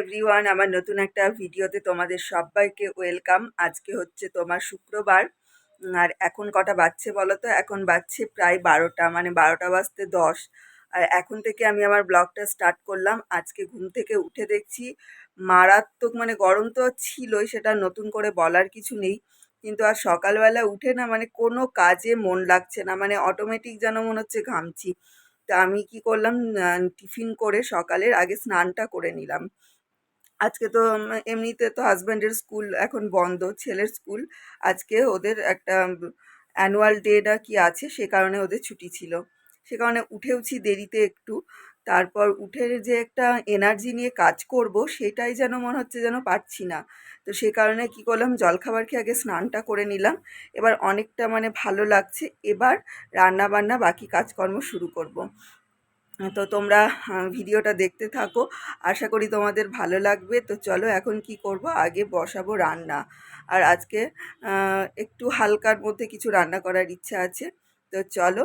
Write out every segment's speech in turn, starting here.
Everyone আমার নতুন একটা ভিডিওতে তোমাদের সবাইকে ওয়েলকাম আজকে হচ্ছে তোমার শুক্রবার। আর এখন কটা বাজছে বলো তো? এখন বাজছে প্রায় বারোটা মানে বারোটা বাজতে দশ। আর এখন থেকে আমি আমার ব্লগটা স্টার্ট করলাম। আজকে ঘুম থেকে উঠে দেখছি মারাত্মক মানে গরম তো ছিলই, সেটা নতুন করে বলার কিছু নেই। কিন্তু আর সকালবেলা উঠে না মানে কোনো কাজে মন লাগছে না মানে অটোমেটিক যেন মনে হচ্ছে ঘামছি। তা আমি কি করলাম টিফিন করে সকালের আগে স্নানটা করে নিলাম। আজকে তো এমনিতে তো হাজব্যান্ডের স্কুল এখন বন্ধ, ছেলের স্কুল আজকে ওদের একটা অ্যানুয়াল ডে না কি আছে, সে কারণে ওদের ছুটি ছিল। সে কারণে উঠেওছি দেরিতে একটু। তারপর উঠে যে একটা এনার্জি নিয়ে কাজ করব, সেটাই যেন মনে হচ্ছে যেন পারছি না। তো সে কারণে কি করলাম, জলখাবার খেয়ে আগে স্নানটা করে নিলাম। এবার অনেকটা মানে ভালো লাগছে। এবার রান্না বান্না বাকি কাজকর্ম শুরু করব। তো তোমরা ভিডিওটা দেখতে থাকো। আশা করি তোমাদের ভালো লাগবে। তো চলো এখন কি করব? আগে বসাবো রান্না। আর আজকে একটু হালকার মধ্যে কিছু রান্না করার ইচ্ছা আছে। তো চলো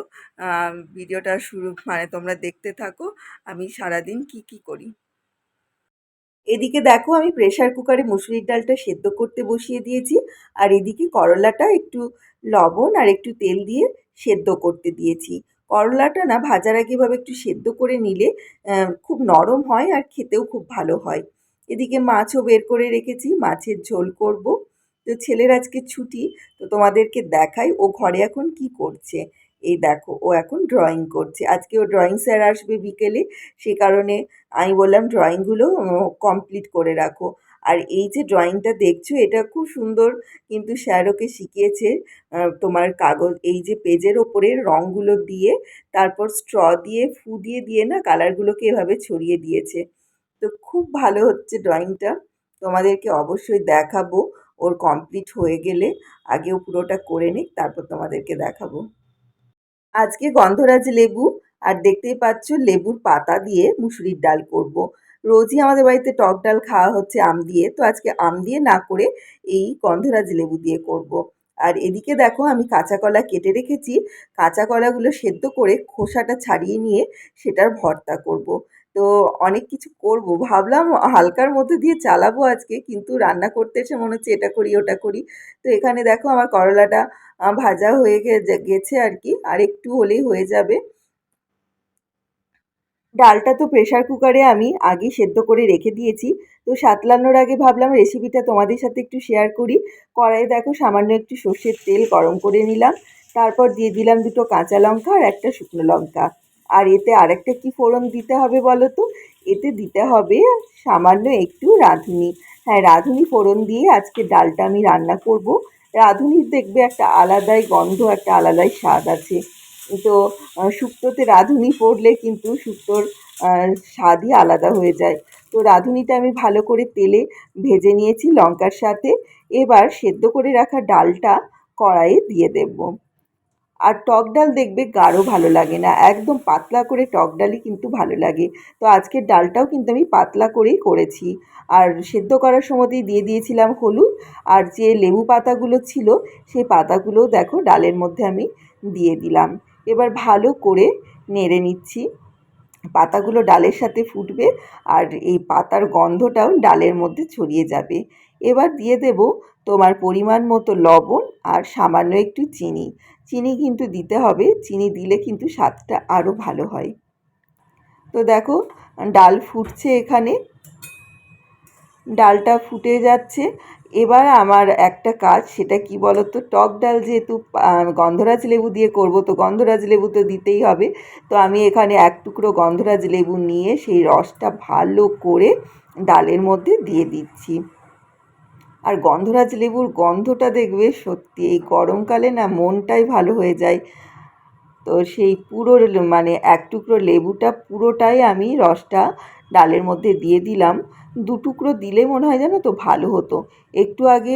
ভিডিওটা শুরু মানে তোমরা দেখতে থাকো, আমি সারাদিন কি কি করি। এদিকে দেখো, আমি প্রেশার কুকারে মুসুরির ডালটা সেদ্ধ করতে বসিয়ে দিয়েছি, আর এদিকে করলাটা একটু লবণ আর একটু তেল দিয়ে সেদ্ধ করতে দিয়েছি। করলাটা না, ভাজার আগে এভাবে একটু সেদ্ধ করে নিলে খুব নরম হয় আর খেতেও খুব ভালো হয়। এদিকে মাছও বের করে রেখেছি, মাছের ঝোল করব। তো ছেলের আজকে ছুটি, তো তোমাদেরকে দেখাই ও ঘরে এখন কি করছে। এই দেখো, ও এখন ড্রয়িং করছে। আজকে ও ড্রয়িং স্যার আসবে বিকেলে, সে কারণে আমি বললাম ড্রয়িংগুলো কমপ্লিট করে রাখো। আর এই যে ড্রয়িংটা দেখছ, এটা খুব সুন্দর কিন্তু স্যার ওকে শিখিয়েছে তোমার কাগজ, এই যে পেজের ওপরে রঙগুলো দিয়ে, তারপর স্ট্র দিয়ে, ফু দিয়ে দিয়ে না কালারগুলোকে এভাবে ছড়িয়ে দিয়েছে। তো খুব ভালো হচ্ছে ড্রয়িংটা তোমাদেরকে অবশ্যই দেখাবো। ওর কমপ্লিট হয়ে গেলে আগেও পুরোটা করে নিক, তারপর তোমাদেরকে দেখাবো আজকে গন্ধরাজ লেবু, আর দেখতেই পাচ্ছ লেবুর পাতা দিয়ে মুসুরির ডাল করব। রোজই আমাদের বাড়িতে টক ডাল খাওয়া হচ্ছে আম দিয়ে, তো আজকে আম দিয়ে না করে এই গন্ধরাজ লেবু দিয়ে করব। আর এদিকে দেখো আমি কাঁচা কলা কেটে রেখেছি, কাঁচা কলাগুলো সেদ্ধ করে খোসাটা ছাড়িয়ে নিয়ে সেটার ভর্তা করব। তো অনেক কিছু করব। ভাবলাম হালকার মধ্যে দিয়ে চালাবো আজকে, কিন্তু রান্না করতে এসে মনে হচ্ছে এটা করি, ওটা করি। তো এখানে দেখো আমার করলাটা ভাজা হয়ে গেছে আর কি, আর একটু হলেই হয়ে যাবে। ডালটা তো প্রেশার কুকারে আমি আগে সেদ্ধ করে রেখে দিয়েছি। তো সাতলানোর আগে ভাবলাম রেসিপিটা তোমাদের সাথে একটু শেয়ার করি। কড়াইয়ে দেখো সামান্য একটু সর্ষের তেল গরম করে নিলাম। তারপর দিয়ে দিলাম দুটো কাঁচা লঙ্কা আর একটা শুকনো লঙ্কা। আর এতে আরেকটা কি ফোড়ন দিতে হবে বলো তো? এতে দিতে হবে সামান্য একটু রাঁধুনি। হ্যাঁ রাঁধুনি ফোড়ন দিয়ে আজকে ডালটা আমি রান্না করব। রাঁধুনির দেখবে একটা আলাদাই গন্ধ, একটা আলাদাই স্বাদ আছে। তো শুক্তোতে রাঁধুনি পড়লে কিন্তু শুক্তোর স্বাদই আলাদা হয়ে যায়। তো রাঁধুনিটা আমি ভালো করে তেলে ভেজে নিয়েছি লঙ্কার সাথে। এবার সেদ্ধ করে রাখা ডালটা কড়াইয়ে দিয়ে দেব। আর টক ডাল দেখবে গাঢ় ভালো লাগে না। একদম পাতলা করে টক ডালই কিন্তু ভালো লাগে। তো আজকের ডালটাও কিন্তু আমি পাতলা করেই করেছি। আর সেদ্ধ করার সময়তেই দিয়ে দিয়েছিলাম হলুদ। আর যে লেবু পাতাগুলো ছিল, সেই পাতাগুলোও দেখো ডালের মধ্যে আমি দিয়ে দিলাম। এবার ভালো করে নেড়ে নিচ্ছি। পাতাগুলো ডালের সাথে ফুটবে আর এই পাতার গন্ধটাও ডালের মধ্যে ছড়িয়ে যাবে। এবার দিয়ে দেব তোমার পরিমাণ মতো লবণ আর সামান্য একটু চিনি। চিনি কিন্তু দিতে হবে। চিনি দিলে কিন্তু স্বাদটা আরও ভালো হয়। তো দেখো, ডাল ফুটছে এখানে। ডালটা ফুটে যাচ্ছে। এবার আমার একটা কাজ, সেটা কি বলতো? টক ডাল যেহেতু গন্ধরাজ লেবু দিয়ে করব, তো গন্ধরাজ লেবু তো দিতেই হবে। তো আমি এখানে এক টুকরো গন্ধরাজ লেবু নিয়ে সেই রসটা ভালো করে ডালের মধ্যে দিয়ে দিচ্ছি। আর গন্ধরাজ লেবুর গন্ধটা দেখবে সত্যি, এই গরমকালে না মনটাই ভালো হয়ে যায়। তো সেই পুরো মানে এক টুকরো লেবুটা পুরোটাই আমি রসটা ডালের মধ্যে দিয়ে দিলাম। দু টুকরো দিলে মনে হয় জানো তো ভালো হতো। একটু আগে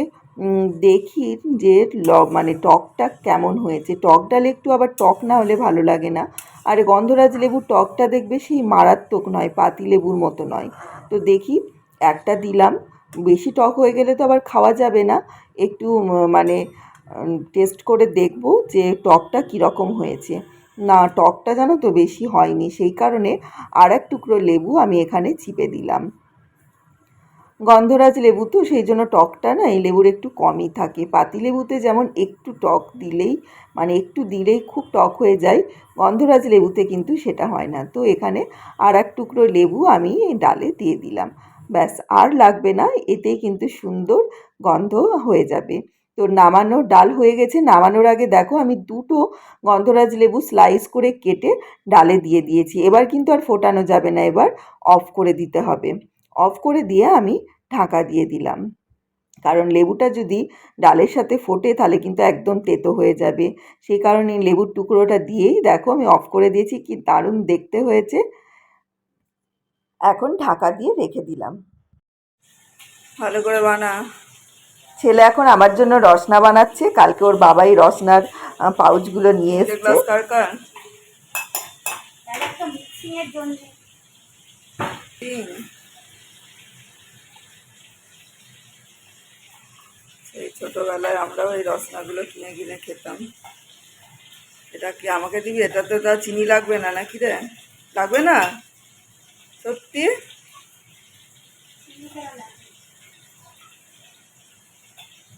দেখি যে ল মানে টকটা কেমন হয়েছে। টক ডাল একটু আবার টক না হলে ভালো লাগে না। আর গন্ধরাজ লেবুর টকটা দেখবে সেই মারাত্মক নয়, পাতি লেবুর মতো নয়। তো দেখি, একটা দিলাম। বেশি টক হয়ে গেলে তো আবার খাওয়া যাবে না। একটু মানে টেস্ট করে দেখব যে টকটা কীরকম হয়েছে। না, টকটা জানো তো বেশি হয়নি, সেই কারণে আর এক টুকরো লেবু আমি এখানে চিপে দিলাম। গন্ধরাজ লেবু তো, সেই জন্য টকটা না, এই লেবুর একটু কমই থাকে। পাতিলেবুতে যেমন একটু টক দিলেই মানে একটু দিলেই খুব টক হয়ে যায়, গন্ধরাজ লেবুতে কিন্তু সেটা হয় না। তো এখানে আর এক টুকরো লেবু আমি ডালে দিয়ে দিলাম। ব্যাস, আর লাগবে না, এতেই কিন্তু সুন্দর গন্ধ হয়ে যাবে। তো নামানো ডাল হয়ে গেছে, নামানোর আগে দেখো আমি দুটো গন্ধরাজ লেবু স্লাইস করে কেটে ডালে দিয়ে দিয়েছি। এবার কিন্তু আর ফোটানো যাবে না, এবার অফ করে দিতে হবে। অফ করে দিয়ে আমি ঢাকা দিয়ে দিলাম। কারণ লেবুটা যদি ডালের সাথে ফোটে, তাহলে কিন্তু একদম তেতো হয়ে যাবে। সেই কারণে লেবুর টুকরোটা দিয়েই দেখো আমি অফ করে দিয়েছি, কি দারুণ দেখতে হয়েছে। এখন ঢাকা দিয়ে রেখে দিলাম। ভালো করে বানা। ছেলে এখন আমার জন্য রসনা বানাচ্ছে। কালকে ওর বাবাই রসনার পাউচগুলো নিয়ে এসেছে। সেই ছোটোবেলায় আমরাও এই রসনাগুলো কিনে কিনে খেতাম। এটা কি আমাকে দিবি? এটাতে তা চিনি লাগবে না নাকি রে? লাগবে না? সত্যি?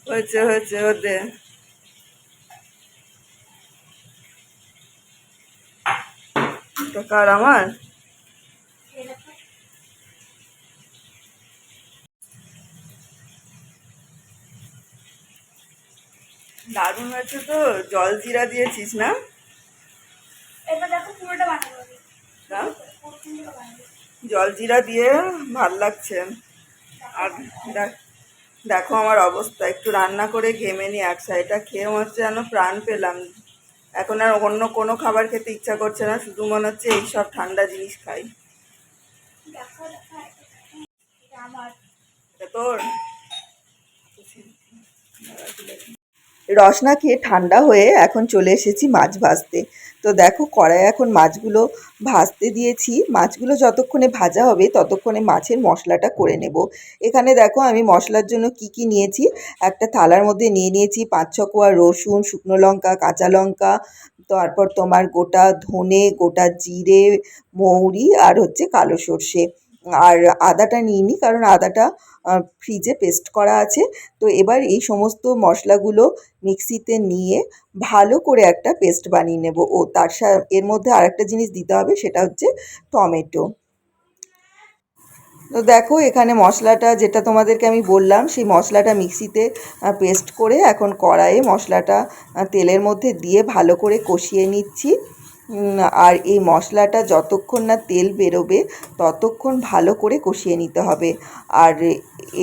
হয়েছে হয়েছে ওদের কার আমার? দারুণ হয়েছে তো জল জিরা দিয়েছিস না? এবার দেখো পুরোটা বানাবো না? জলজিরা দিয়ে ভালো লাগছে। আর দেখ- আমার অবস্থা। একটু রান্না করে ঘেমে নি এক সাইডটা খেয়ে মনে হচ্ছে যেন প্রাণ পেলাম। এখন আর অন্য কোনো খাবার খেতে ইচ্ছা করছে না শুধু মনে হচ্ছে এইসব ঠান্ডা জিনিস খাই। দেখো রসনা খেয়ে ঠান্ডা হয়ে এখন চলে এসেছি মাছ ভাজতে। তো দেখো কড়াই এখন মাছগুলো ভাজতে দিয়েছি। মাছগুলো যতক্ষণে ভাজা হবে ততক্ষণে মাছের মশলাটা করে নেব। এখানে দেখো আমি মশলার জন্য কি কি নিয়েছি? একটা থালার মধ্যে নিয়ে নিয়েছি পাঁচ ছ কোয়া রসুন, শুকনো লঙ্কা, কাঁচা লঙ্কা, তারপর তোমার গোটা ধনে, গোটা জিরে, মৌরি আর হচ্ছে কালো সর্ষে। আর আদাটা নিইনি, কারণ আদাটা ফ্রিজে পেস্ট করা আছে। তো এবার এই সমস্ত মশলাগুলো মিক্সিতে নিয়ে ভালো করে একটা পেস্ট বানিয়ে নেব। ও, তার এর মধ্যে আরেকটা জিনিস দিতে হবে, সেটা হচ্ছে টমেটো। তো দেখো, এখানে মশলাটা যেটা তোমাদেরকে আমি বললাম, সেই মশলাটা মিক্সিতে পেস্ট করে এখন কড়াইয়ে মশলাটা তেলের মধ্যে দিয়ে ভালো করে কষিয়ে নিচ্ছি। আর এই মশলাটা যতক্ষণ না তেল বেরোবে, ততক্ষণ ভালো করে কষিয়ে নিতে হবে। আর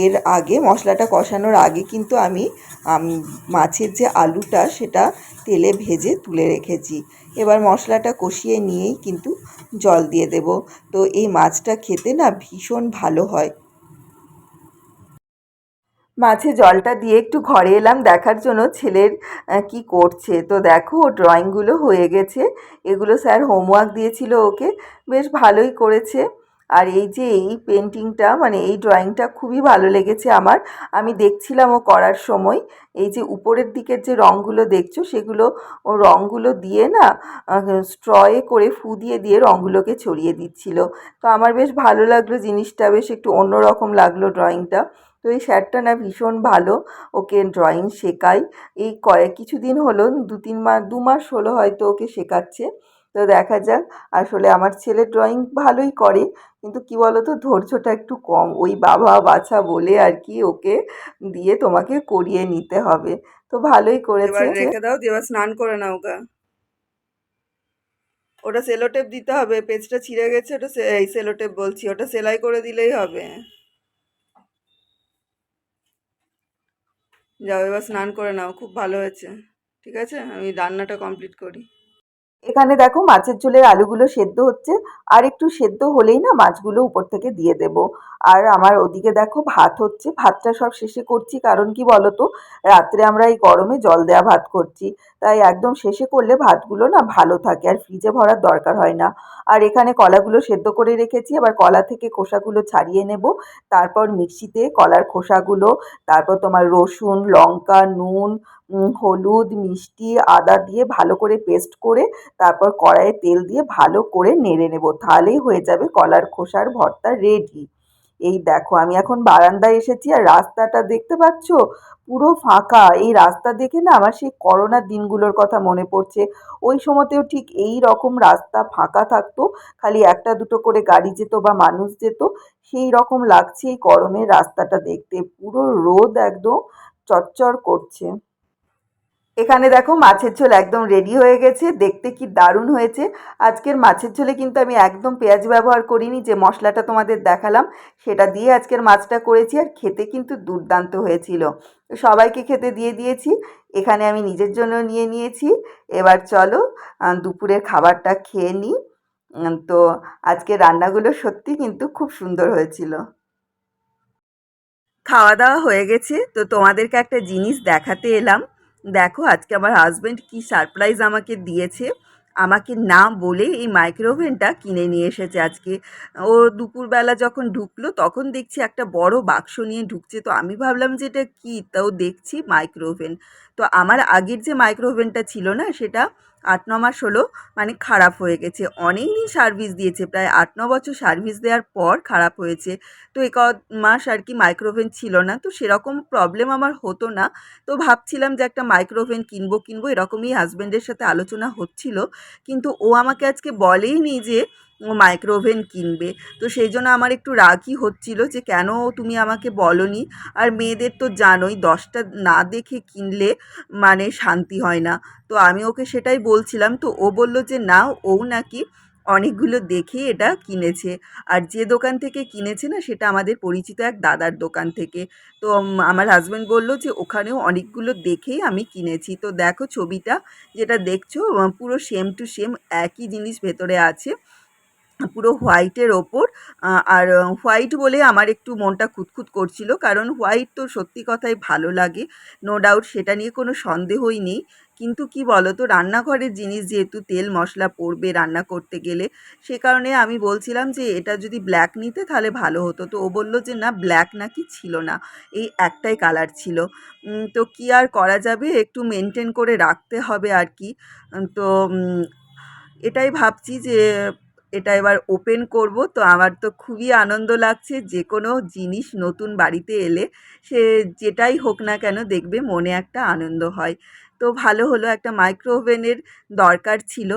এর আগে মশলাটা কষানোর আগে কিন্তু আমি, মাছের যে আলুটা সেটা তেলে ভেজে তুলে রেখেছি। এবার মশলাটা কষিয়ে নিয়েই কিন্তু জল দিয়ে দেব। তো এই মাছটা খেতে না ভীষণ ভালো হয়। মাছে জলটা দিয়ে একটু ঘরে এলাম, দেখার জন্য ছেলের কি করছে? তো দেখো, ও ড্রয়িংগুলো হয়ে গেছে। এগুলো স্যার হোমওয়ার্ক দিয়েছিল ওকে। বেশ ভালোই করেছে। আর এই যে এই পেন্টিংটা মানে এই ড্রয়িংটা খুবই ভালো লেগেছে আমার। আমি দেখছিলাম ও করার সময়। এই যে উপরের দিকের যে রঙগুলো দেখছ, সেগুলো ও রঙগুলো দিয়ে না স্ট্রয়ে করে ফু দিয়ে দিয়ে রঙগুলোকে ছড়িয়ে দিচ্ছিল। তো আমার বেশ ভালো লাগল জিনিসটা, বেশ একটু অন্যরকম লাগল ড্রয়িংটা। তো এই স্যারটা না ভীষণ ভালো। ওকে ড্রয়িং শেখাই। এই কয়েক, কিছুদিন হলো দু তিন মাস দু মাস হলো হয়তো ওকে শেখাচ্ছে। তো দেখা যাক, আসলে আমার ছেলে ড্রয়িং ভালোই করে, কিন্তু কি বলো তো ধৈর্যটা একটু কম। ওই বাবা, বাছা বলে আর কি ওকে দিয়ে তোমাকে করিয়ে নিতে হবে। তো ভালোই করেছে। রেখে দাও, দিয়ে স্নান করে নাও গা। ওটা সেলোটেপ দিতে হবে, পেজটা ছিঁড়ে গেছে, ওটা এই সেলোটেপ বলছি, ওটা সেলাই করে দিলেই হবে। যাও, এবার স্নান করে নাও, খুব ভালো হয়েছে। ঠিক আছে? আমি রান্নাটা কমপ্লিট করি। এখানে দেখো মাছের ঝোলের আলুগুলো সেদ্ধ হচ্ছে, আর একটু সেদ্ধ হলেই না মাছগুলো উপর থেকে দিয়ে দেব। আর আমার ওদিকে দেখো ভাত হচ্ছে, ভাতটা সব শেষে করছি, কারণ কি বলতো? রাত্রে আমরা এই গরমে জল দেওয়া ভাত করছি, তাই একদম শেষে করলে ভাতগুলো না ভালো থাকে, আর ফ্রিজে ভরার দরকার হয় না। আর এখানে কলাগুলো সেদ্ধ করে রেখেছি। আবার কলা থেকে খোসাগুলো ছাড়িয়ে নেব। তারপর মিক্সিতে কলার খোসাগুলো, তারপর তোমার রসুন, লঙ্কা, নুন হলুদ, মিষ্টি, আদা দিয়ে ভালো করে পেস্ট করে তারপর কড়াইয়ে তেল দিয়ে ভালো করে নেড়ে নেব। তাহলেই হয়ে যাবে কলার খোসার ভর্তা রেডি এই দেখো, আমি এখন বারান্দায় এসেছি আর রাস্তাটা দেখতে পাচ্ছ? পুরো ফাঁকা। এই রাস্তা দেখে না আমার সেই করোনার দিনগুলোর কথা মনে পড়ছে। ওই সময়তেও ঠিক এই রকম রাস্তা ফাঁকা থাকতো, খালি একটা দুটো করে গাড়ি যেত বা মানুষ যেত, সেই রকম লাগছে এই গরমের রাস্তাটা দেখতে। পুরো রোদ একদম চচ্চর করছে। এখানে দেখো মাছের ঝোল একদম রেডি হয়ে গেছে, দেখতে কি দারুণ হয়েছে। আজকের মাছের ঝোলে কিন্তু আমি একদম পেঁয়াজ ব্যবহার করিনি, যে মশলাটা তোমাদের দেখালাম, সেটা দিয়ে আজকের মাছটা করেছি আর খেতে কিন্তু দুর্দান্ত হয়েছিল। সবাইকে খেতে দিয়ে দিয়েছি, এখানে আমি নিজের জন্য নিয়ে নিয়েছি। এবার চলো দুপুরের খাবারটা খেয়ে নিই। তো আজকে রান্নাগুলো সত্যি কিন্তু খুব সুন্দর হয়েছিল। খাওয়া দাওয়া হয়ে গেছে, তো তোমাদেরকে একটা জিনিস দেখাতে এলাম। দেখো, আজকে আমার হাজব্যান্ড কি সারপ্রাইজ আমাকে দিয়েছে। আমাকে না বলে এই মাইক্রোওভেনটা কিনে নিয়ে এসেছে আজকে। ও দুপুরবেলা যখন ঢুকলো, তখন দেখছি একটা বড় বাক্স নিয়ে ঢুকছে। তো আমি ভাবলাম যে এটা কী? তাও দেখছি মাইক্রোওভেন তো আমার আগের যে মাইক্রোওভেনটা ছিল না, সেটা আট ন মাস হলো মানে খারাপ হয়ে গেছে। অনেক দিন সার্ভিস দিয়েছে, প্রায় আট ন বছর সার্ভিস দেওয়ার পর খারাপ হয়েছে। তো এক মাস আর কি মাইক্রোওভেন ছিল না, তো সেরকম প্রবলেম আমার হতো না। তো ভাবছিলাম যে একটা মাইক্রোওভেন কিনবো কিনবো, এরকমই হাজব্যান্ডের সাথে আলোচনা হচ্ছিল। কিন্তু ও আমাকে আজকে বলেইনি যে ও মাইক্রোওভেন কিনবে। তো সেই জন্য আমার একটু রাগই হচ্ছিল যে কেন তুমি আমাকে বলনি? আর মেয়েদের তো জানোই, দশটা না দেখে কিনলে মানে শান্তি হয় না। তো আমি ওকে সেটাই বলছিলাম, তো ও বলল যে না, ও নাকি অনেকগুলো দেখে এটা কিনেছে। আর যে দোকান থেকে কিনেছে না, সেটা আমাদের পরিচিত এক দাদার দোকান থেকে। তো আমার হাজব্যান্ড বলল যে ওখানেও অনেকগুলো দেখেই আমি কিনেছি। তো দেখো ছবিটা, যেটা দেখছ, পুরো সেম টু সেম একই জিনিস ভেতরে আছে। পুরো হোয়াইটের ওপর আর হোয়াইট বলে আমার একটু মনটা খুঁতখুত করছিল, কারণ হোয়াইট তো সত্যি কথাই ভালো লাগে নো ডাউট সেটা নিয়ে কোনো সন্দেহই নেই, কিন্তু কি বলো তো রান্নাঘরের জিনিস যেহেতু তেল মশলা পড়বে রান্না করতে গেলে, সে কারণে আমি বলছিলাম যে এটা যদি ব্ল্যাক নিতে তাহলে ভালো হতো, তো ও বলল যে না ব্ল্যাক নাকি ছিল না, এই একটাই কালার ছিল তো কি আর করা যাবে, একটু মেনটেন করে রাখতে হবে আর কি তো এটাই ভাবছি যে এটা এবার ওপেন করব। তো আমার তো খুবই আনন্দ লাগছে যে কোনো জিনিস নতুন বাড়িতে এলে সে যেটাই হোক না কেন দেখবে মনে একটা আনন্দ হয়। তো ভালো হলো একটা মাইক্রো ওভেনের দরকার ছিল।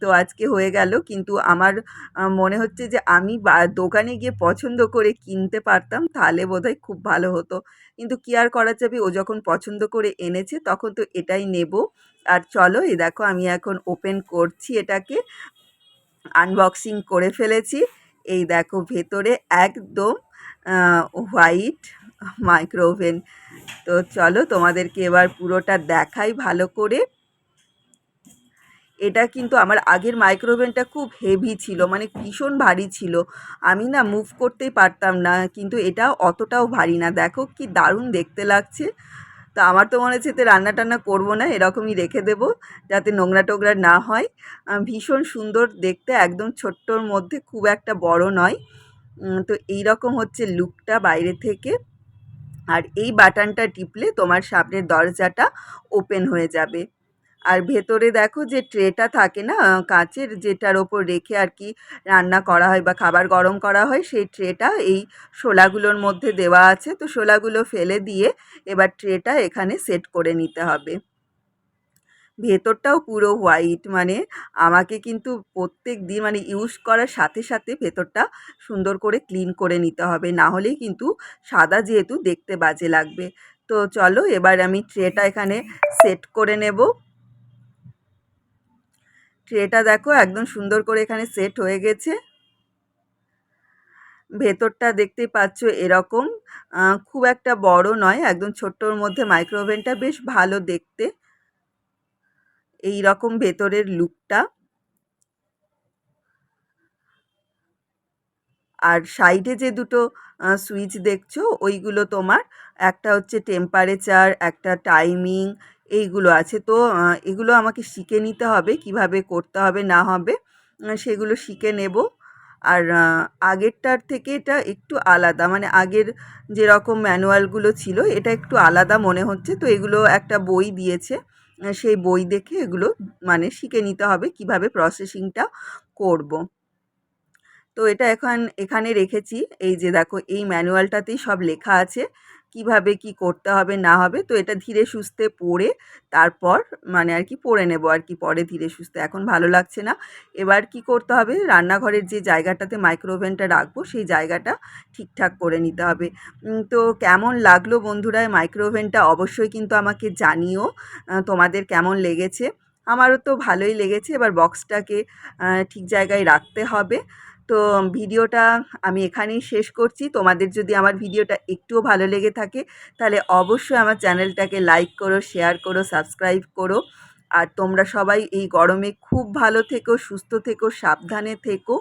তো আজকে হয়ে গেল। কিন্তু আমার মনে হচ্ছে যে আমি দোকানে গিয়ে পছন্দ করে কিনতে পারতাম, তাহলে বোধহয় খুব ভালো হতো। কিন্তু কি আর করা যাবে? ও যখন পছন্দ করে এনেছে, তখন তো এটাই নেব। আর চলো, এই দেখো, আমি এখন ওপেন করছি এটাকে। আনবক্সিং করে ফেলেছি। এই দেখো ভেতরে একদম হোয়াইট মাইক্রোওভেন তো চলো তোমাদেরকে এবার পুরোটা দেখাই ভালো করে। এটা কিন্তু আমার আগের মাইক্রোওভেনটা খুব হেভি ছিল মানে ভীষণ ভারী ছিল। আমি না মুভ করতেই পারতাম না, কিন্তু এটা অতটাও ভারী না। দেখো কি দারুণ দেখতে লাগছে। তো আমার তো মনে হচ্ছে রান্না টান্না করব না, এরকমই রেখে দেবো যাতে নোংরা টোংরা না হয়। ভীষণ সুন্দর দেখতে, একদম ছোট্টর মধ্যে খুব একটা বড় নয়। তো এই রকম হচ্ছে লুকটা বাইরে থেকে। আর এই বাটনটা টিপলে তোমার সামনের দরজাটা ওপেন হয়ে যাবে। আর ভেতরে দেখো যে ট্রেটা থাকে না, কাঁচের যেটার ওপর রেখে আর কি রান্না করা হয় বা খাবার গরম করা হয়, সেই ট্রেটা এই শোলাগুলোর মধ্যে দেওয়া আছে। তো শোলাগুলো ফেলে দিয়ে এবার ট্রেটা এখানে সেট করে নিতে হবে। ভেতরটাও পুরো হোয়াইট মানে আমাকে কিন্তু প্রত্যেক দিন মানে ইউজ করার সাথে সাথে ভেতরটা সুন্দর করে ক্লিন করে নিতে হবে। না হলেই কিন্তু সাদা যেহেতু দেখতে বাজে লাগবে। তো চলো এবার আমি ট্রেটা এখানে সেট করে নেব। ট্রেটা দেখো, একদম সুন্দর করে এখানে সেট হয়ে গেছে। ভেতরটা দেখতে পাচ্ছ এরকম। খুব একটা বড় নয়, একদম ছোট্টর মধ্যে মাইক্রোওভেনটা বেশ ভালো দেখতে। এই রকম ভেতরের লুকটা আর সাইডে যে দুটো সুইচ দেখছ, ওইগুলো তোমার, একটা হচ্ছে টেম্পারেচার একটা টাইমিং এইগুলো আছে। তো এগুলো আমাকে শিখে নিতে হবে, কীভাবে করতে হবে, না হবে সেগুলো শিখে নেব। আর আগেরটার থেকে এটা একটু আলাদা মানে আগের যেরকম ম্যানুয়ালগুলো ছিল, এটা একটু আলাদা মনে হচ্ছে। তো এগুলো একটা বই দিয়েছে সেই বই দেখে এগুলো মানে শিখে নিতে হবে, কীভাবে প্রসেসিংটা করব। তো এটা এখন এখানে রেখেছি। এই যে দেখো, এই ম্যানুয়ালটাতেই সব লেখা আছে। কীভাবে কি করতে হবে, না হবে, তো এটা ধীরে সুস্থে পড়ে তারপর মানে আর কি পড়ে নেব আর কি, পরে ধীরে সুস্থে। এখন ভালো লাগছে না। এবার কি করতে হবে, রান্নাঘরের যে জায়গাটাতে মাইক্রোওভেনটা রাখব, সেই জায়গাটা ঠিকঠাক করে নিতে হবে। তো কেমন লাগল বন্ধুরা মাইক্রোওভেনটা অবশ্যই কিন্তু আমাকে জানিও তোমাদের কেমন লেগেছে? আমারও তো ভালোই লেগেছে। এবার বক্সটাকে ঠিক জায়গায় রাখতে হবে। তো ভিডিওটা আমি এখানেই শেষ করছি। তোমাদের যদি আমার ভিডিওটা একটুও ভালো লেগে থাকে, তাহলে অবশ্যই আমার চ্যানেলটাকে লাইক করো, শেয়ার করো, সাবস্ক্রাইব করো। আর তোমরা সবাই এই গরমে খুব ভালো থেকো, সুস্থ থেকো, সাবধানে থেকো,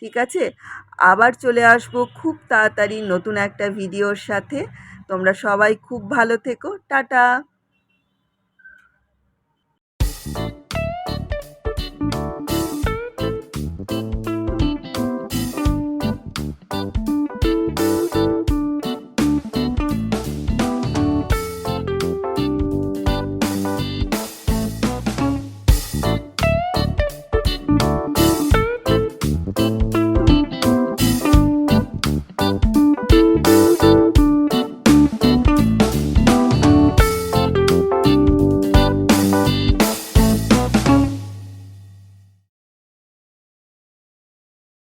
ঠিক আছে? আবার চলে আসব খুব তাড়াতাড়ি নতুন একটা ভিডিওর সাথে। তোমরা সবাই খুব ভালো থেকো। টাটা!